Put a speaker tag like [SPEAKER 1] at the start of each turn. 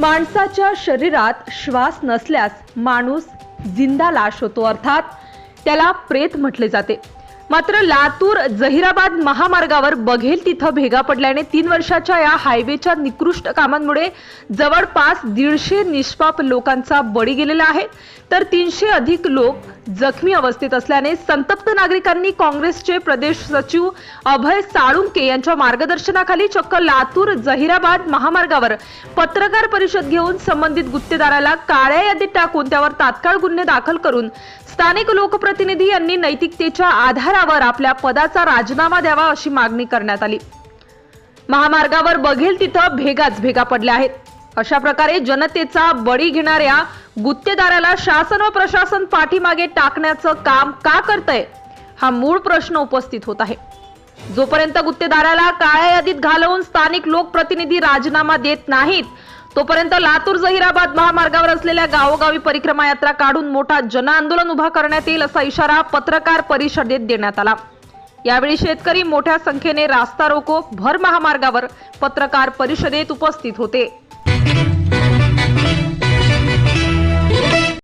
[SPEAKER 1] माणसाच्या शरीरात श्वास नसल्यास माणूस जिंदा लाश होतो अर्थात त्याला प्रेत म्हटले जाते. मात्र लातूर जहिराबाद महामार्गावर बघेल तिथं भेगा पडल्याने तीन वर्षाच्या या हायवेच्या निकृष्ट कामांमुळे जवळपास दीडशे निष्पाप लोकांचा बळी गेलेला आहे. तर तीनशे अधिक लोक जखमी अवस्थेत असल्याने संतप्त नागरिकांनी काँग्रेसचे प्रदेश सचिव अभय साळुंके यांच्या मार्गदर्शनाखाली चक्क लातूर जहिराबाद महामार्गावर पत्रकार परिषद घेऊन संबंधित गुत्तेदाराला काळ्या यादीत टाकून त्यावर तात्काळ गुन्हे दाखल करून स्थानिक लोकप्रतिनिधी यांनी नैतिकतेच्या आधारावर आपल्या पदाचा राजीनामा द्यावा अशी मागणी करण्यात आली. महामार्गावर बघेल तिथं भेगाच भेगा पडल्या आहेत. अशा प्रकारे जनतेचा बळी घेणाऱ्या गुत्तेदाराला शासन व प्रशासन पाठीमागे टाकण्याचं काम का करतय हा मूळ प्रश्न उपस्थित होत आहे. जोपर्यंत गुत्तेदाराला काळ्या यादीत घालवून स्थानिक लोकप्रतिनिधी राजीनामा देत नाहीत तोपर्यंत लातूर जहिराबाद महामार्गावर असलेल्या गावोगावी परिक्रमा यात्रा काढून मोठा जनआंदोलन उभा करण्यात येईल असा इशारा पत्रकार परिषदेत देण्यात आला. यावेळी शेतकरी मोठ्या संख्येने रास्ता रोको भर महामार्गावर पत्रकार परिषदेत उपस्थित होते.